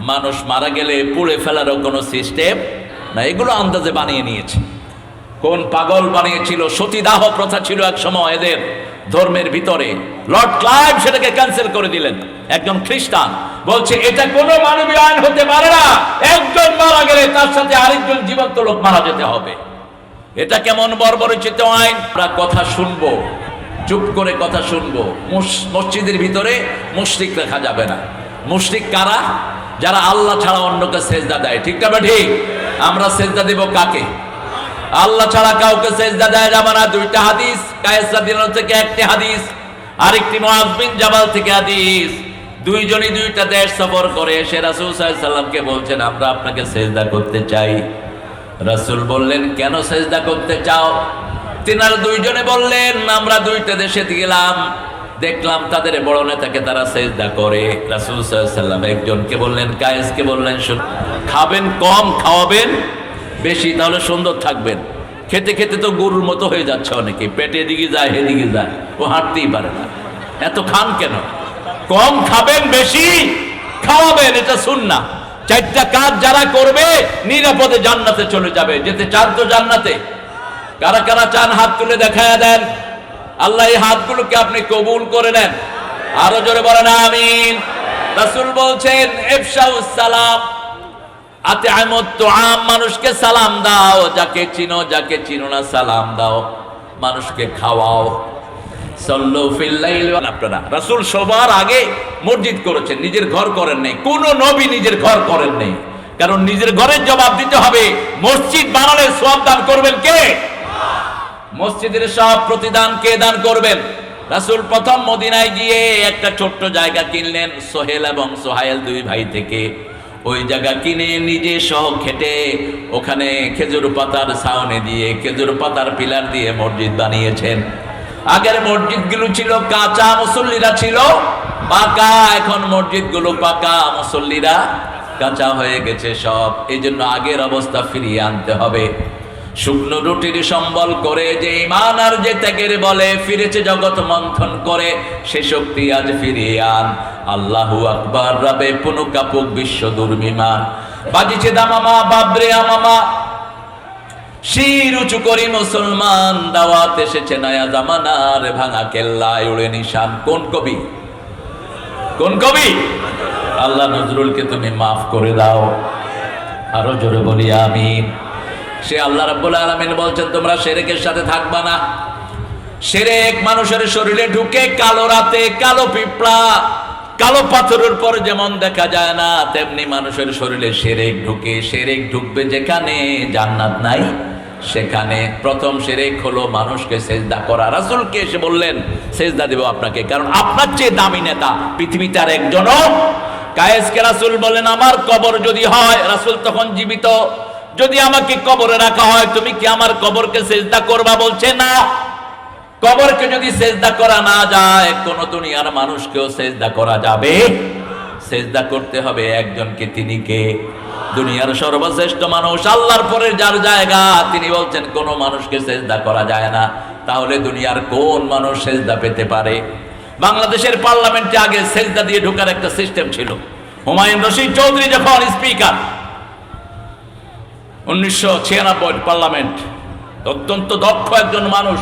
মানুষ মারা গেলে পুড়ে ফেলারও কোনো সিস্টেম না, এগুলো আন্দাজে বানিয়ে নিয়েছে। কোন পাগল বানিয়েছিল? সতীদাহ প্রথা ছিল এক সময় এদের ধর্মের ভিতরে। লর্ড ক্লাইভ সেটাকে ক্যান্সেল করে দিলেন। একজন খ্রিস্টান বলছে, এটা কোনো মানবীয় আইন হতে পারে না। একজন মারা গেলে তার সাথে আরেকজন জীবন্ত লোক মারা যেতে হবে। এটা কেমন বর্বরচিত আইন? আমরা কথা শুনব। চুপ করে কথা শুনব। মুস- মসজিদের ভিতরে মুশরিক রাখা যাবে না। মুশরিক কারা? যারা আল্লাহ ছাড়া অন্যকে সেজদা দেয়, ঠিক না ঠিক আমরা সেজদা দেব কাকে? আল্লাহ ছাড়া কাউকে সেজদা দেয় যাবে না দুইটা হাদিস, কায়েস রাদিয়াল্লাহু থেকে একটি হাদিস, আরেকটি মুআজ বিন জাবাল থেকে হাদিস। দুইজনই দুইটা দেশ সফর করে এসে রাসূল সাল্লামকে বলছেন, আমরা আপনাকে সেজদা করতে চাই। রাসূল বললেন, কেন সেজদা করতে চাও? তিনার দুইজনে বললেন, আমরা দুইটা দেশে গেলাম দেখলাম তাদের বড় নেতাকে তারা সেজদা করে। রাসূল সাল্লাম একজনকে বললেন, কায়েসকে বললেন খাবেন কম, খাওয়াবেন বেশি, তাহলে সুন্দর থাকবেন। খেতে খেতে তো গরুর মতো হয়ে যাচ্ছে অনেকে, পেটে এদিকে যায় এদিকে যায়, ও হাঁটতেই পারে না। এত খান কেন? কম খাবেন বেশি, খাওয়াবেন, এটা শুন না চারটা কাজ যারা করবে, নিরাপদে জান্নাতে চলে যাবে। যেতে চান তো জান্নাতে। কারা কারা চান হাত তুলে দেখায়া দেন আল্লাহ এই হাতগুলোকে আপনি কবুল করে নেন। আরও জোরে বলেন, আমিন। রাসূল বলছেন সালাম আতে আম মানুষকে সালাম দাও। যাকে চিনো যাকে চিনো না, সালাম দাও। মানুষকে খাওয়াও। রাসূল সবার আগে মসজিদ করেছেন, নিজের ঘর করেন নাই। কোন নবী নিজের ঘর করেন নাই। কারণ নিজের ঘরের জবাব দিতে হবে, মসজিদ বানালে সব দান করবেন কে? মসজিদের সব প্রতিদান কে দান করবেন? রাসূল প্রথম মদিনায় গিয়ে একটা ছোট্ট জায়গা কিনলেন, সোহেল এবং সোহাইল দুই ভাই থেকে। ওই জায়গা কিনে নিজে সহ খেটে ওখানে খেজুর পাতার ছাউনি দিয়ে, খেজুর পাতার পিলার দিয়ে মসজিদ বানিয়েছেন। আগের মসজিদগুলো ছিল কাঁচা মুসল্লিরা ছিল, পাকা, এখন মসজিদগুলো পাকা, মুসল্লিরা কাঁচা হয়ে গেছে সব। এই জন্য আগের অবস্থা ফিরিয়ে আনতে হবে। শুকনো রুটির সম্বল করে যে ইমান আর যে ত্যাগের বলে ফিরেছে জগৎ মন্থন করে, সে শক্তি আজ ফিরিয়ে আন। আল্লাহু আকবার, রবে পুনু কাপুক বিশ্ব দুর্বিমান। বাজিছে দামামা, বাবরে আমামা। শির উঁচু করি মুসলমান, দাওয়াত এসেছে নয়া জামানার ভাঙা কেল্লায় উড়ে নিশান। কোন কবি? কোন কবি? আল্লাহ নজরুলকে তুমি মাফ করে দাও। আরও জোরে বলি, আমিন। সে আল্লাহ রাব্বুল আলামিন বলছেন, তোমরা সেরেকের সাথে থাকবা না। সেরেক মানুষের শরীরে ঢুকে কালো রাতে কালো পিঁপড়া, কালো পাথরের পর যেমন দেখা যায় না, তেমনি মানুষের শরীরে সেরেক ঢুকে, সেরেক ঢুকবে যেখানে জান্নাত নাই, সেখানে প্রথম সেরেক হলো মানুষকে সেজদা করা। রাসুলকে এসে বললেন, সেজদা দেব আপনাকে, কারণ আপনার চেয়ে দামি নেতা পৃথিবীতে আর একজনও। কায়েসকে রাসুল বলেন, আমার কবর যদি হয়, রাসূল তখন জীবিত। যদি আমাকে কবরে রাখা হয়, তুমি কি আমার কবরকে সেজদা করবা? বলছে, না। কবরকে যদি সেজদা করা না যায়, কোন দুনিয়ার মানুষকেও সেজদা করা যাবে? সেজদা করতে হবে একজনকে, তিনি কে? দুনিয়ার সর্বশ্রেষ্ঠ মানুষ। আল্লাহর পরে যার জায়গা, তিনি বলছেন, কোন মানুষকে সেজদা করা যায় না। তাহলে দুনিয়ার কোন মানুষ সেজদা পেতে পারে? বাংলাদেশের পার্লামেন্টে আগে সেজদা দিয়ে ঢোকার একটা সিস্টেম ছিল। হুমায়ুন রশিদ চৌধুরী যখন স্পিকার উনিশশো ছিয়ানব্বই পার্লামেন্ট। অত্যন্ত দক্ষ একজন মানুষ,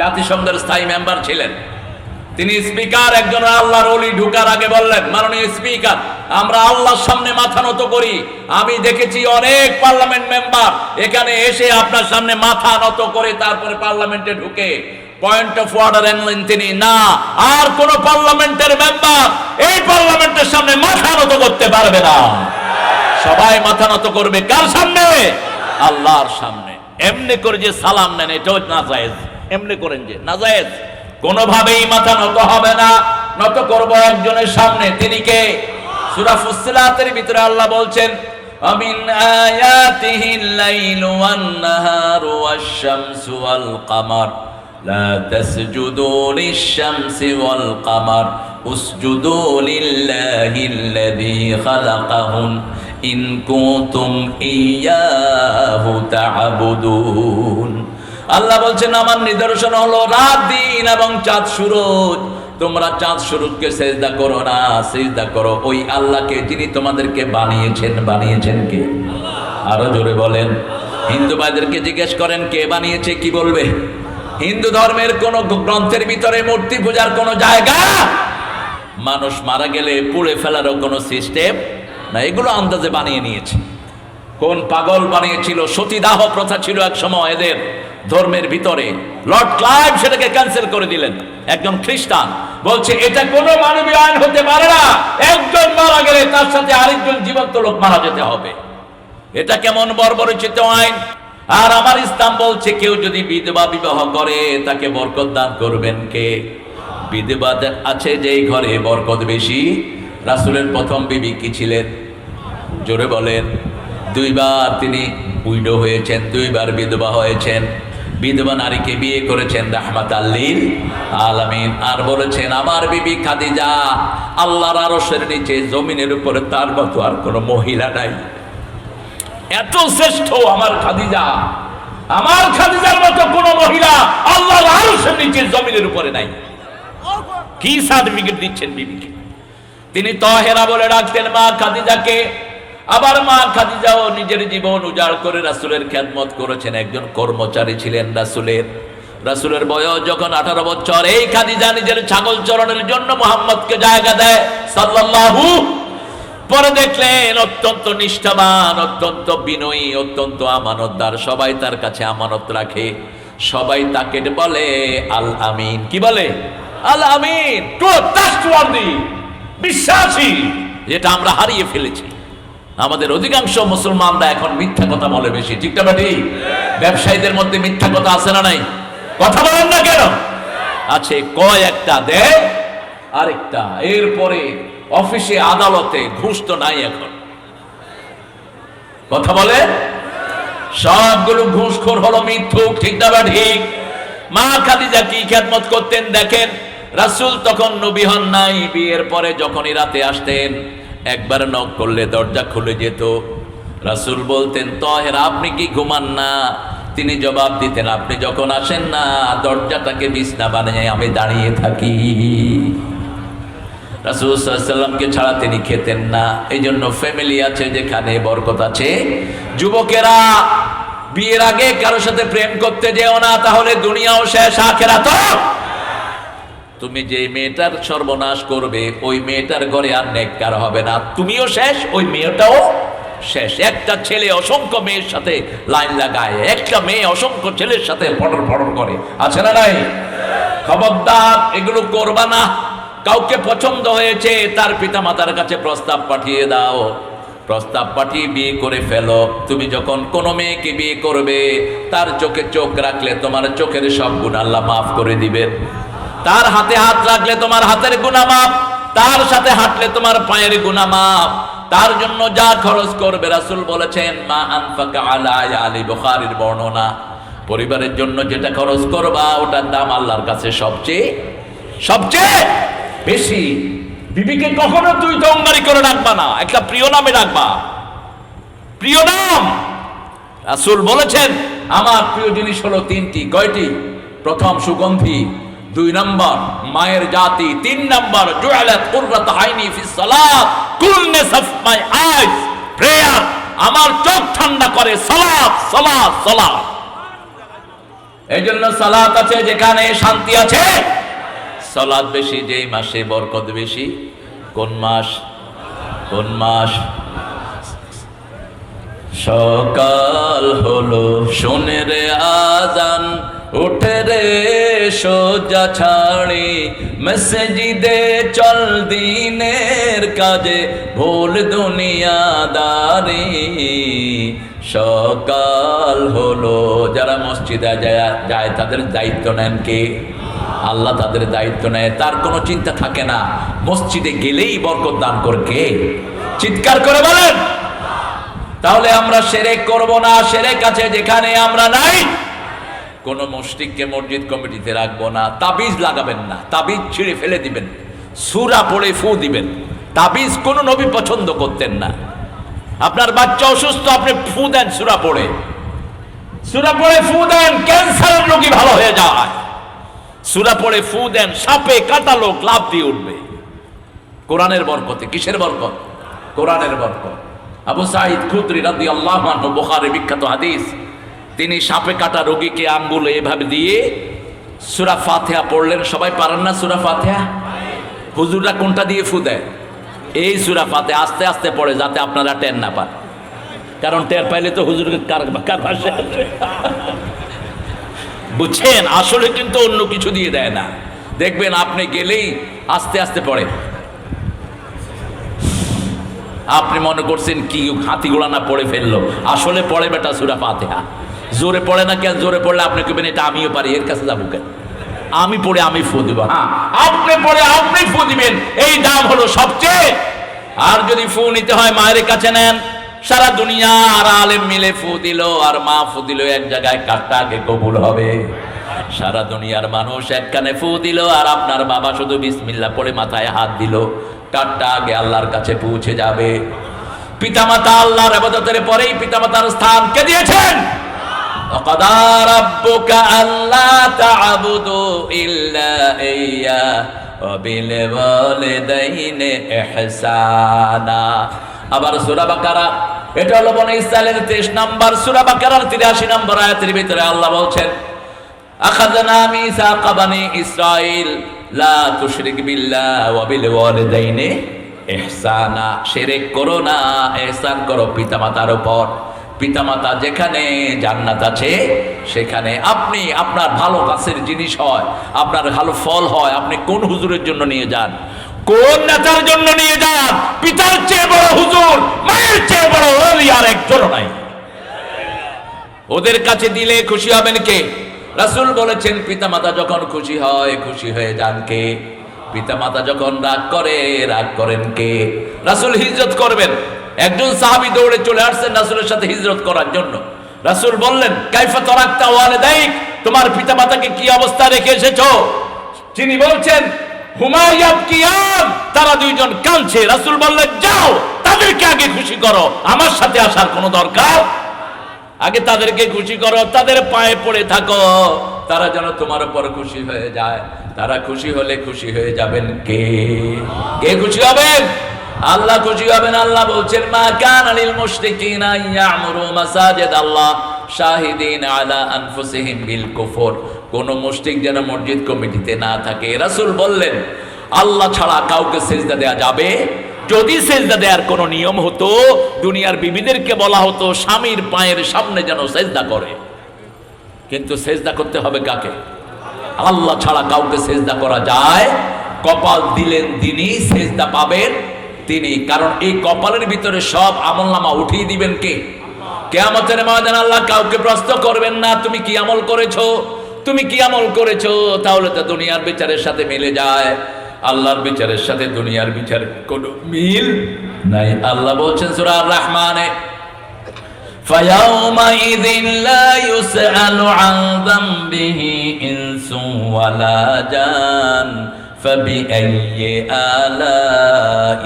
জাতিসংঘের স্থায়ী মেম্বার ছিলেন। তিনি স্পিকার, একজন আল্লাহর অলি ঢুকার আগে বললেন, মাননীয় স্পিকার, আমরা আল্লাহর সামনে মাথা নত করি। আমি দেখেছি অনেক পার্লামেন্ট মেম্বার, এখানে এসে আপনার সামনে মাথা নত করে তারপরে পার্লামেন্টে ঢুকে। পয়েন্ট অফ অর্ডার আনলেন তিনি, না, আর কোন পার্লামেন্টের মেম্বার এই পার্লামেন্টের সামনে মাথা নত করতে পারবে না। সবাই মাথা নত করবে কার সামনে আল্লাহর সামনে এমনি করে যে সালাম নেন এটাও না জায়েজ এমনি করেন যে না জায়েজ কোনোভাবেই মাথা নত হবে না নত করব একজনের সামনে তিনি কে সূরা ফুসসিলাতের ভিতরে আল্লাহ বলছেন আমিন আয়াতিহিল লাইলু ওয়ান নাহারু ওয়াশ-শামসু ওয়াল কামার لا تسجدوا للشمس والقمر اسجدوا لله الذي خلقهن ইন কুতুম ইয়াহু তা'বুদুন আল্লাহ বলছেন, আমার নিদর্শন হলো রাত, দিন এবং চাঁদ সূরজ। তোমরা চাঁদ সূরজকে সেজদা করো না, সেজদা করো। ওই আল্লাহকে যিনি তোমাদেরকে বানিয়েছেন বানিয়েছেন কে? আরও জোরে বলেন। হিন্দু ভাইদেরকে জিজ্ঞেস করেন, কে বানিয়েছে, কি বলবে? হিন্দু ধর্মের কোন গ্রন্থের ভিতরে মূর্তি পূজার কোনো জায়গা? মানুষ মারা গেলে পুড়ে ফেলারও কোনো সিস্টেম না, এগুলো আন্দাজে বানিয়ে নিয়েছে। কোন পাগল বানিয়েছিল? সতীদাহ প্রথা ছিল এক সময় এদের ধর্মের ভিতরে। লর্ড ক্লাইভ সেটাকে ক্যান্সেল করে দিলেন। একজন খ্রিস্টান বলছে, এটা কোনো মানবীয় আইন হতে পারে না। একজন মারা গেলে তার সাথে আরেকজন জীবন্ত লোক মারা যেতে হবে। এটা কেমন বর্বরচিত আইন? আর আমার ইসলাম বলছে, কেউ যদি বিধবা বিবাহ করে, তাকে বরকত দান করবেন কে? বিধবা আছে যেই ঘরে বরকত বেশি? রাসূলের প্রথম বিবি কি ছিলেন? জোরে বলেন। দুইবার তিনি উইডো হয়েছেন, দুইবার বিধবা হয়েছেন। বিধবা নারীকে বিয়ে করেছেন রাহমাত আল্লিল আলামিন। আর বলেছেন, আমার বিবি খাদিজা, আল্লাহর আরশের নিচে জমিনের উপরে তার মতো আর কোনো মহিলা নাই। এত শ্রেষ্ঠ আমার খাদিজা, আমার খাদিজার মতো কোন মহিলা আল্লাহর আরশের নিচে জমিনের উপরে নাই। কি সার্টিফিকেট দিচ্ছেন বিবিকে? তিনি তহেরা বলে ডাকতেন, মা খাদিজাকে আবার মা খাদিজাও নিজের জীবন উজাড় করে রাসূলের খেদমত করেছেন। একজন কর্মচারী ছিলেন রাসূলের। রাসূলের বয়স যখন আঠারো বছর, এই খাদিজা নিজের ছাগল চরণের জন্য মোহাম্মদকে জায়গা দেয় সাল্লাল্লাহু। পরে দেখলেন অত্যন্ত নিষ্ঠাবান, অত্যন্ত বিনয়ী, অত্যন্ত আমানতদার, সবাই তার কাছে আমানত রাখে। সবাই তাকে বলে, আল আমিন। কি বলে? আল আমিন। বিশ্বাসী। যেটা আমরা হারিয়ে ফেলেছি। আমাদের অধিকাংশ মুসলমানরা এখন মিথ্যা কথা বলে বেশি। ঠিক না ব্যবসায়ীদের মধ্যে মিথ্যা কথা আছে না নাই? কথা বলেন না কেন? আছে কয় একটা দেয় আরেকটা। এরপরে অফিসে আদালতে ঘুষ তো নাই এখন। কথা বলে? সবগুলো ঘুষখোর হলো মিথ্যুক, ঠিক না ঠিক? মা খাদিজা কি খেদমত করতেন দেখেন? রাসূল তখন নবী হন নাই, বিয়ের পরে যখনই রাতে আসতেন একবার নক করলে দরজা খুলে যেত। রাসূল বলতেন, তহের, আপনি কি ঘুমান না? তিনি জবাব দিতেন, আপনি যখন আসেন না, দরজাটাকে বিছনা বানিয়ে আমি দাঁড়িয়ে থাকি। রাসুলসাল্লামকে ছাড়া তিনি খেতেন না। এই জন্য ফ্যামিলি আছে, যেখানে বরকত আছে। যুবকেরা, বিয়ের আগে কারোর সাথে প্রেম করতে যেও না, তাহলে দুনিয়াও শেষ আখেরা তো তুমি যে মেয়েটার সর্বনাশ করবে, ওই মেয়েটার ঘরে আর নেককার হবে না। তুমিও শেষ, ওই মেয়েটাও শেষ। একটা ছেলে অসংখ্য মেয়ের সাথে লাইন লাগায়, একটা মেয়ে অসংখ্য ছেলের সাথে ফটর ফটর করে। আছে না নাই? খবরদার, এগুলো করবা না। কাউকে পছন্দ হয়েছে, তার পিতা মাতার কাছে প্রস্তাব পাঠিয়ে দাও। প্রস্তাব পাঠিয়ে বিয়ে করে ফেলো। তুমি যখন কোনো মেয়েকে বিয়ে করবে, তার চোখে চোখ রাখলে তোমার চোখের সব গুণ আল্লাহ মাফ করে দিবেন। তার হাতে হাত রাখলে তোমার হাতের গুণা মাপ তার সাথে হাঁটলে তোমার পায়ের গুণা মাপ তার জন্য যা খরচ করবে রাসুল বলেছেন, মা আনফাকা আলা আলী বুখারীর বর্ণনা। পরিবারের জন্য যেটা খরচ করবা, ওটার দাম আল্লাহর কাছে সবচেয়ে সবচেয়ে বেশি। বিবিকে কখনো তুই দঙ্গারি করে রাখবা না, একটা প্রিয় নামে রাখবা প্রিয় নাম। রাসূল বলেছেন, আমার প্রিয় জিনিস হলো তিনটি, কয়টি? প্রথম সুগন্ধি দুই নম্বর, মায়ের জাতি। তিন নম্বর আইনি ফিস সালাত। My eyes prayer. আমার চোখ ঠান্ডা করে, সালাত সালাত সালাত। সালাত আছে যেখানে শান্তি আছে। সালাত বেশি, যেই মাসে বরকত বেশি। কোন মাস? কোন মাস? সকাল হলো, শোনে রে আজান, উঠে সোজা ছাড়ি। মসজিদে চল দিনের কাজে, ভুল দুনিয়াদারি। সকাল হলো, যারা মসজিদে যায় তাদের দায়িত্ব নেন কে? আল্লাহ তাদের দায়িত্ব নেয়, তার কোনো চিন্তা থাকে না। মসজিদে গেলেই বরকত দান করকে চিৎকার করে বলেন। তাহলে আমরা সেরেক করব না, সেরেক আছে যেখানে আমরা নাই। কোন মসজিদকে মসজিদ কমিটিতে রাখব না, তাবিজ লাগাবেন না, তাবিজ ছিঁড়ে ফেলে দিবেন, সুরা পড়ে ফু দিবেন, তাবিজ কোন নবী পছন্দ করতেন না। আপনার বাচ্চা অসুস্থ, আপনি ফু দেন সুরা পড়ে। সুরা পড়ে ফু দেন, ক্যান্সারের রোগী ভালো হয়ে যায়। সুরা পড়ে ফু দেন, সাপে কাটা লোক লাভ দিয়ে উঠবে। কোরআনের বরকতে, কিসের বরকত? কোরআনের বরকত। আবু সাইদ খুদ্রি রাদি আল্লাহ বোখারে বিখ্যাত হাদিস। তিনি সাপে কাটা রোগীকে আঙ্গুল এভাবে দিয়ে সুরা ফাতেহা পড়লেন। সবাই পারেন না সুরা ফাতেহা? হুজুররা কোনটা দিয়ে ফু দেয়? এই সুরা ফাতে আস্তে আস্তে পড়ে যাতে আপনারা টের না পান। কারণ টের পাইলে তো হুজুরকে কার পাশে বুঝছেন? আসলে কিন্তু অন্য কিছু দিয়ে দেয় না। দেখবেন আপনি গেলেই আস্তে আস্তে পড়ে। আপনি মনে করছেন কি হাতিগুলা না পড়ে ফেলল? আসলে পড়ে বেটা সুরা ফাতেহা। জোরে পড়ে না কেন? জোরে পড়লে আপনি কেবেন এটা আমিও পারি, এর কাছে যাব কেন? আমি পড়ে আমি ফু দিব। হ্যাঁ আপনি পড়ে আপনি ফু দিবেন। এই দাম হলো সবচেয়ে। আর যদি ফু নিতে হয়, মায়ের কাছে নেন। সারা দুনিয়া আর আলেম মিলে ফু দিল, আর মা ফু দিল, এক জায়গায় কাঠটা আগে কবুল হবে। সারা দুনিয়ার মানুষ এক কানে ফু দিল, আর আপনার বাবা শুধু বিসমিল্লা পড়ে মাথায় হাত দিল। কাঠটা আগে আল্লাহর কাছে পৌঁছে যাবে। পিতামাতা আল্লাহর আবাদতের পরেই পিতামাতার স্থান কে দিয়েছেন? وقضى ربك ألا تعبدوا إلا إياه وبالوالدين إحسانا আবার সূরা বাকারা এটা হলো বনে ইসরায়েলের 23 নাম্বার সূরা বাকারার 83 নম্বর আয়াতের ভিতরে আল্লাহ বলছেন আখাযনা মিসাকা বানি ইসরাইল লা তুশরিক বিল্লাহ ওয়া বিল ওয়ালিদাইনি ইহসানা শিরক করো না ইহসান করো পিতামাতার উপর পিতামাতা যেখানে জান্নাত আছে, সেখানে আপনি আপনার ভালো কাছের জিনিস হয়, আপনার ভালো ফল হয়, আপনি কোন হুজুরের জন্য নিয়ে যান? কোন নেতার জন্য নিয়ে যান? পিতার চেয়ে বড় হুজুর, মায়ের চেয়ে বড় আর একজন নাই। ওদের কাছে দিলে খুশি হবেন কে? রাসুল বলেছেন, পিতামাতা যখন খুশি হয়, খুশি হয়ে যান কে? পিতামাতা যখন রাগ করে, রাগ করেন কে? রাসূল হিজরত করবেন। একজন সাহাবী দৌড়ে চলে আসছেন রাসূলের সাথে হিজরত করার জন্য। রাসূল বললেন, কাইফা তরাক্তা ওয়ালিদাইক, তোমার পিতা মাতাকে কি অবস্থা রেখে এসেছ? তিনি বলছেন হুমায়াত কিয়াম, তারা দুইজন কাঁদছে। রাসুল বললেন, যাও, তাদেরকে আগে খুশি করো, আমার সাথে আসার কোনো দরকার? আগে তাদেরকে খুশি করো, তাদের পায়ে পড়ে থাকো, তারা যেন তোমার উপর খুশি হয়ে যায়। তারা খুশি হলে খুশি হয়ে যাবেন কে? কে খুশি হবেন? আল্লাহ খুশি হবেন, আল্লাহ বলছেন, মা কান আলিল মুশরিকিনা ইয়ামুরু মাসাজিদ আল্লাহ শাহিদিন আলা আনফুসিহিম বিল কুফর। কোন মুশরিক যেন মসজিদ কমিটিতে না থাকে। রাসূল বললেন, আল্লাহ ছাড়া কাউকে সেজদা দেয়া যাবে? যদি সেজদা দেওয়ার কোনো নিয়ম হতো, দুনিয়ার বিবিদেরকে বলা হতো, স্বামীর পায়ের সামনে যেন সেজদা করে। কিন্তু সেজদা করতে হবে কাকে? আল্লাহ ছাড়া কাউকে সেজদা করা যায়? কপাল দিলেন তিনি সেজদা পাবেন। তিনি কারণ এই কপালের ভিতরে সব আমল নামা উঠিয়ে দিবেন কে কেয়ামতের ময়দান আল্লাহ কাউকে প্রশ্ন করবেন না তুমি কি আমল করেছো তুমি কি আমল করেছো তাহলে তো দুনিয়ার বিচারের সাথে মিলে যায় আল্লাহর বিচারের সাথে দুনিয়ার বিচারের কোনো মিল নাই আল্লাহ বলছেন সূরা আর রহমানে فيومئذ لا يسأل عن ذنبه إنس ولا جان فبأي آلاء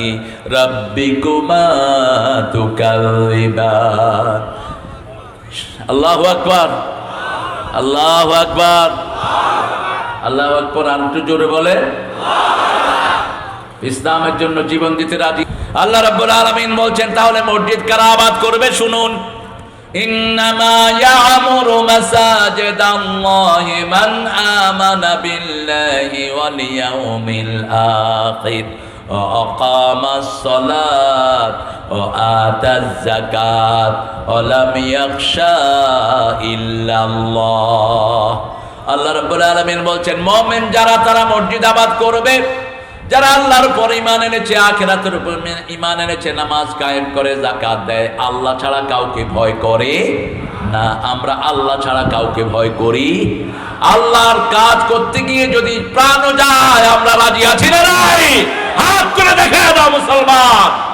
ربكما تكذبان الله أكبر الله أكبر আল্লাহ আকবর আর একটু জোরে বলে ইসলামের জন্য জীবন দিতে রাজি আল্লাহ রাব্বুল আলামিন বলছেন তাহলে মসজিদ কারা আবাদ করবে শুনুন ইন্নামা ইয়ামুরু মাসাজিদাল্লাহি মান আমানা বিল্লাহি ওয়াল ইয়াউমিল আখির وأقام الصلاة وآتى الزكاة ولم يخشى إلا الله আল্লাহ রাব্বুল আলামিন বলছেন মুমিন যারা তারা মসজিদ আবাদ করবে যারা আল্লাহর উপর ইমান এনেছে, আখেরাতের উপর ইমান এনেছে, নামাজ কায়েম করে জাকাত দেয়, আল্লাহ ছাড়া কাউকে ভয় করে না। আমরা আল্লাহ ছাড়া কাউকে ভয় করি। আল্লাহর কাজ করতে গিয়ে যদি প্রাণও যায়, আমরা রাজি আছি না নাই? হাত করে দেখে দাও মুসলমান।